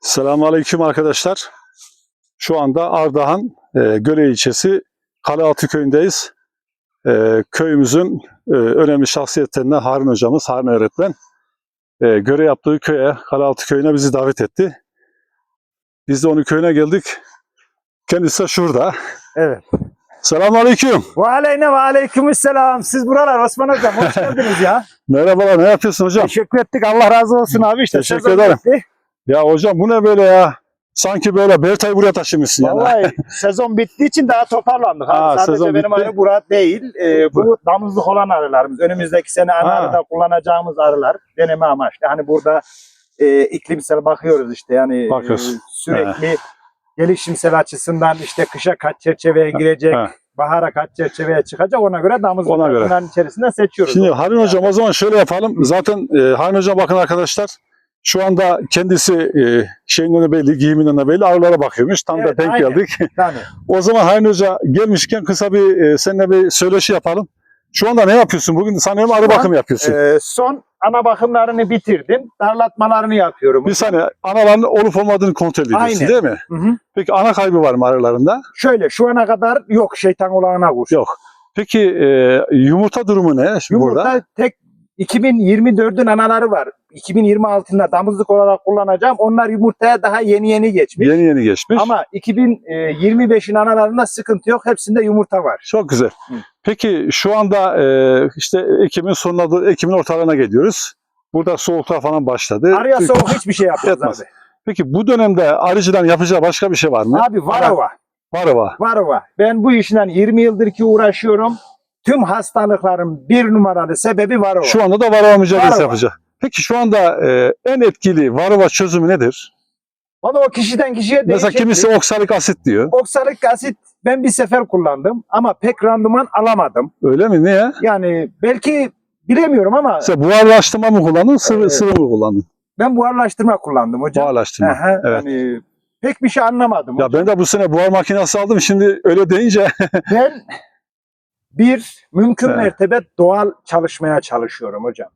Selamünaleyküm arkadaşlar. Şu anda Ardahan e, Göle ilçesi Kalealtı köyündeyiz. E, köyümüzün e, önemli şahsiyetlerinden Harun hocamız, Harun öğretmen e, göre yaptığı köye, Kalealtı köyüne bizi davet etti. Biz de onun köyüne geldik. Kendisi de şurada. Evet. Selamünaleyküm. Ve aleyne ve aleykümselam. Siz buralar Osman Hocam hoş geldiniz ya. Merhabalar, ne yapıyorsun hocam? Teşekkür ettik. Allah razı olsun abi işte. Teşekkür ederim. bitti. Ya hocam bu ne böyle ya? Sanki böyle Bertay buraya taşımışsın yani. Vallahi sezon bittiği için daha toparlandık. Abi. Ha, Sadece sezon benim bitti. arı bura değil. Ee, bu damızlık olan arılarımız. Önümüzdeki sene ana Ha. arıda kullanacağımız arılar. Deneme amaçlı. Hani burada e, iklimsel bakıyoruz işte yani e, sürekli gelişimsel açısından işte kışa kaç çerçeveye girecek, ha. bahara kaç çerçeveye çıkacak ona göre damızlık Ona göre. içerisinden seçiyoruz. Şimdi Harun Hocam o zaman şöyle yapalım. Zaten e, Harun Hocam bakın arkadaşlar şu anda kendisi e, şeyinden de belli, giyiminden de belli arılara bakıyormuş. Tam Evet, da denk aynen. geldik. Yani o zaman Harun Hoca gelmişken kısa bir e, seninle bir söyleşi yapalım. Şu anda ne yapıyorsun? Bugün sanıyorum arı bakımı yapıyorsun. Ee, son ana bakımlarını bitirdim. Darlatmalarını yapıyorum. bir saniye analarının olup olmadığını kontrol ediyorsun Aynen. değil mi? Hı hı. Peki ana kaybı var mı arılarında? Şöyle şu ana kadar yok şeytan olağana kuş. Yok. Peki e, yumurta durumu ne Yumurta burada? tek 2024'ün anaları var. 2026'ında damızlık olarak kullanacağım. Onlar yumurtaya daha yeni yeni geçmiş. Yeni yeni geçmiş. Ama 2025'in analarında sıkıntı yok. Hepsinde yumurta var. Çok güzel. Hı. Peki şu anda e, işte Ekim'in sonuna, Ekim'in ortalarına geliyoruz. Burada soğuklar falan başladı. Çünkü- soğuk hiçbir şey yapmaz abi. Peki bu dönemde arıcıdan yapacağı başka bir şey var mı? Abi varova. Varova. Varova. Ben bu işle 20 yıldır ki uğraşıyorum. Tüm hastalıkların bir numaralı sebebi varova. Şu anda da varova mücadelesi Varova. yapacak. Peki şu anda e, en etkili varova çözümü nedir? Valla o kişiden kişiye Mesela değişebilir. kimisi oksalik asit diyor. Oksalik asit ben bir sefer kullandım ama pek randıman alamadım. Öyle mi? Niye? Yani belki bilemiyorum ama Mesela buharlaştırma mı kullandın, sıvı, Evet. sıvı mı kullandın? ben buharlaştırma kullandım hocam. Buharlaştırma. Aha, evet. yani pek bir şey anlamadım. Ya hocam. ben de bu sene buhar makinesi aldım. Şimdi öyle deyince Ben bir mümkün Evet. mertebe doğal çalışmaya çalışıyorum hocam.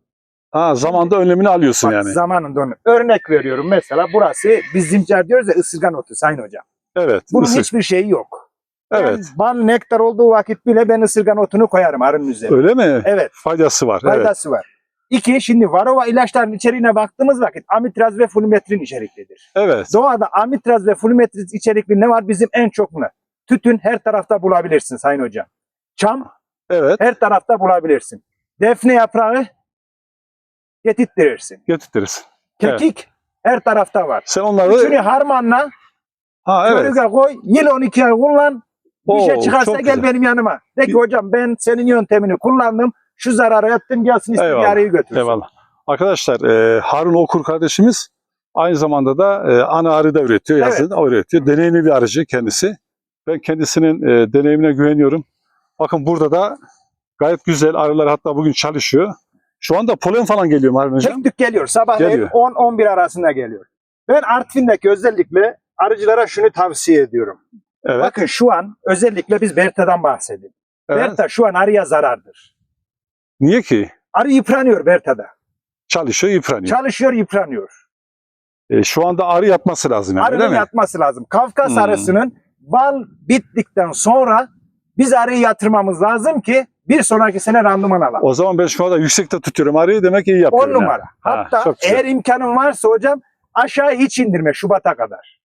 ha, zamanda önlemini alıyorsun Bak, yani. Zamanında onu. Örnek veriyorum mesela burası biz zimcar diyoruz ya ısırgan otu sayın hocam. Evet. Bunun ısır. hiçbir şeyi yok. Evet. Ben bal nektar olduğu vakit bile ben ısırgan otunu koyarım arının üzerine. Öyle mi? Evet. Faydası var. Evet. faydası var. İki, şimdi varova ilaçların içeriğine baktığımız vakit amitraz ve fulmetrin içeriklidir. Evet. Doğada amitraz ve fulmetrin içerikli ne var? Bizim en çok ne? Tütün her tarafta bulabilirsin Sayın Hocam. Çam Evet. her tarafta bulabilirsin. Defne yaprağı getirttirirsin. Getiririz. Kekik her tarafta var. Sen onları Üçünü harmanla, ha evet. körüge koy, yıl 12 ay kullan. Bir Oo, şey çıkarsa çok gel güzel. benim yanıma. De ki hocam ben senin yöntemini kullandım. Şu zararı ettim gelsin Eyvallah, istediği götürsün. Eyvallah. Arkadaşlar e, Harun Okur kardeşimiz aynı zamanda da e, ana arı da üretiyor. Yazın o üretiyor. Deneyimli bir arıcı kendisi. Ben kendisinin e, deneyimine güveniyorum. Bakın burada da gayet güzel arılar hatta bugün çalışıyor. Şu anda polen falan geliyor mu Harun Hocam? Tük geliyor. Sabahleyin Geliyor. 10-11 arasında geliyor. Ben Artvin'deki özellikle arıcılara şunu tavsiye ediyorum. Evet. Bakın şu an özellikle biz Berta'dan bahsedelim. evet. Berta şu an arıya zarardır. Niye ki? Arı yıpranıyor Berta'da. Çalışıyor, yıpranıyor. Çalışıyor yıpranıyor. E, şu anda arı yatması lazım yani, Arının mi? yatması lazım. Kafkas Hmm. arısının bal bittikten sonra biz arıyı yatırmamız lazım ki bir sonraki sene randıman alalım. O zaman ben şu anda yüksekte tutuyorum arıyı demek iyi 10 yapıyorum. yani. numara. Ha, Hatta güzel. eğer imkanın varsa hocam aşağı hiç indirme Şubat'a kadar.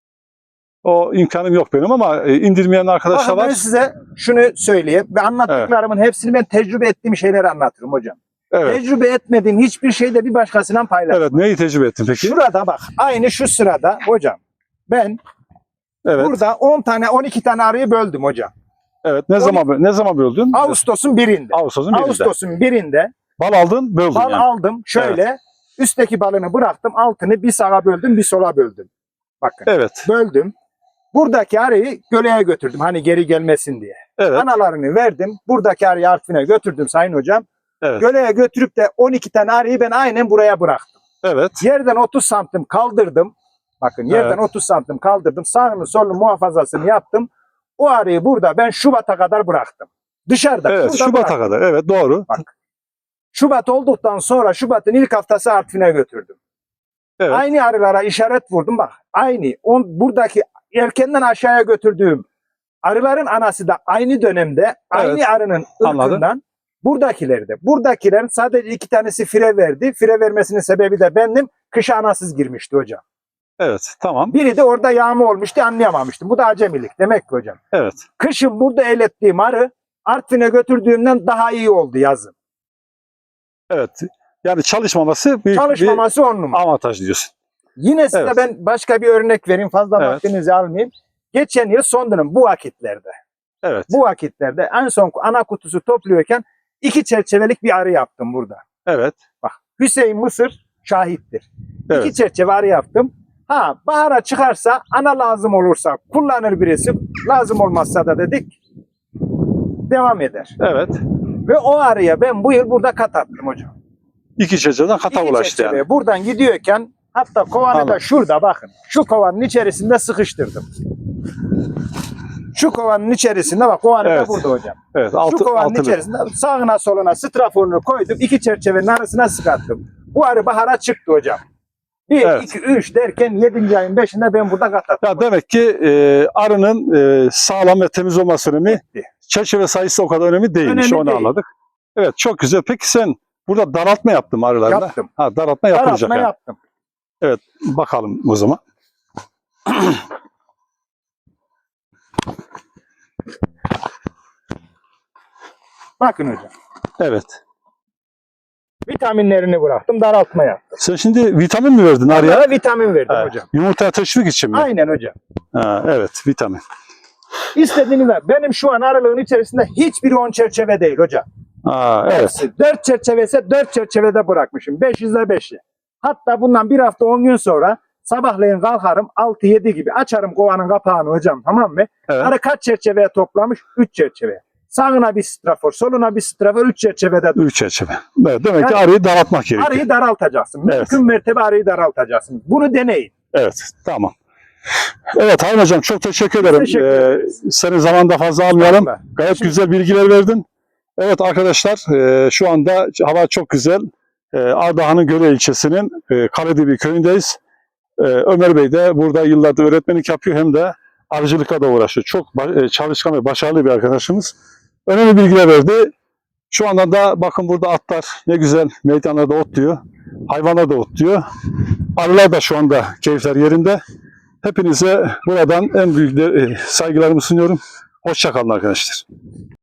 O imkanım yok benim ama e, indirmeyen arkadaşlar Bakın ben var. size şunu söyleyeyim ve anlattıklarımın hepsini ben tecrübe ettiğim şeyleri anlatırım hocam. Evet. Tecrübe etmediğim hiçbir şeyi de bir başkasından paylaşmam. Evet, neyi tecrübe ettin peki? Şurada bak aynı şu sırada hocam ben Evet. burada 10 tane 12 tane arıyı böldüm hocam. Evet. Ne On- zaman ne zaman böldün? Ağustos'un birinde. Ağustos'un birinde. Ağustos'un birinde Bal aldın, böldün bal yani. aldım şöyle üstteki balını bıraktım altını bir sağa böldüm bir sola böldüm. Bakın Evet. böldüm. Buradaki arıyı göleye götürdüm hani geri gelmesin diye. Evet. Analarını verdim. Buradaki arıyı Artvin'e götürdüm sayın hocam. Evet. Göleye götürüp de 12 tane arıyı ben aynen buraya bıraktım. Evet. Yerden 30 santim kaldırdım. Bakın yerden Evet. 30 santim kaldırdım. Sağını solunu muhafazasını yaptım. O arıyı burada ben Şubat'a kadar bıraktım. Dışarıda. Evet. Şubat'a bıraktım. kadar. Evet, doğru. Bak. Şubat olduktan sonra Şubat'ın ilk haftası Artvin'e götürdüm. Evet. Aynı arılara işaret vurdum bak. Aynı. On, buradaki erkenden aşağıya götürdüğüm arıların anası da aynı dönemde aynı Evet. arının Anladım. ırkından buradakileri de. Buradakilerin sadece iki tanesi fire verdi. Fire vermesinin sebebi de bendim. Kışa anasız girmişti hocam. Evet. Tamam. Biri de orada yağma olmuştu anlayamamıştım. Bu da acemilik demek ki hocam. Evet. Kışın burada elettiğim arı Artvin'e götürdüğümden daha iyi oldu yazın. Evet. Yani çalışmaması büyük Çalışmaması on bir numara. avantaj diyorsun. Yine size Evet. ben başka bir örnek vereyim. Fazla Evet. vaktinizi almayayım. Geçen yıl son dönem bu vakitlerde. Evet. Bu vakitlerde en son ana kutusu topluyorken iki çerçevelik bir arı yaptım burada. Evet. Hüseyin Mısır şahittir. Evet. İki çerçeve arı yaptım. Ha bahara çıkarsa ana lazım olursa kullanır birisi. Lazım olmazsa da dedik devam eder. Evet. Ve o arıya ben bu yıl burada kat attım hocam. İki çeçeden kata İki ulaştı çerçeve yani. Buradan gidiyorken hatta kovanı da Anladım. şurada bakın. Şu kovanın içerisinde sıkıştırdım. Şu kovanın içerisinde bak kovanı Evet. da burada hocam. Evet. Şu Altı, kovanın altılı. içerisinde sağına soluna straforunu koydum. iki çerçevenin arasına sıkattım. Bu arı bahara çıktı hocam. Bir, Evet. iki, üç derken yedinci ayın beşinde ben burada kat attım. Ya demek ki e, arının e, sağlam ve temiz olması önemli. Bitti. Çerçeve sayısı o kadar önemli değilmiş. Önemli onu değil. anladık. Evet çok güzel. Peki sen burada daraltma yaptın mı arılarla? Yaptım. Ha, daraltma yapılacak Daraltma yani. yaptım. Bakalım o zaman. Bakın hocam. Evet. Vitaminlerini bıraktım. Daraltma yaptım. Sen şimdi vitamin mi verdin arıya? Arıya vitamin verdim Evet. hocam. Yumurtaya teşvik için mi? Aynen hocam. Ha, evet vitamin. İstediğini ver. Benim şu an aralığın içerisinde hiçbiri on çerçeve değil hocam. Ha, evet. Hepsi. Dört çerçeve ise dört çerçevede bırakmışım. 500'de 5'i. Hatta bundan bir hafta 10 gün sonra sabahleyin kalkarım 6-7 gibi açarım kovanın kapağını hocam tamam mı? Evet. Arı kaç çerçeveye toplamış? 3 çerçeve. Sağına bir strafor, soluna bir strafor, 3 çerçevede. Üç çerçeve. Evet, demek ki Yani- arıyı daraltmak gerekiyor. Arıyı daraltacaksın. Evet. Mümkün mertebe arıyı daraltacaksın. Bunu deneyin. Evet, tamam. Evet Harun Hocam çok teşekkür ederim. Teşekkür Ee, ederiz. senin zamanında fazla almayalım. Gayet güzel bilgiler verdin. Evet arkadaşlar e, şu anda hava çok güzel. E, Ardahan'ın Göle ilçesinin e, Kaledibi köyündeyiz. E, Ömer Bey de burada yıllardır öğretmenlik yapıyor hem de arıcılıkla da uğraşıyor. Çok e, çalışkan ve başarılı bir arkadaşımız. Önemli bilgiler verdi. Şu anda da bakın burada atlar ne güzel meydanlarda otluyor. Hayvanlar da otluyor. Arılar da şu anda keyifler yerinde. Hepinize buradan en büyük de- saygılarımı sunuyorum. Hoşçakalın arkadaşlar.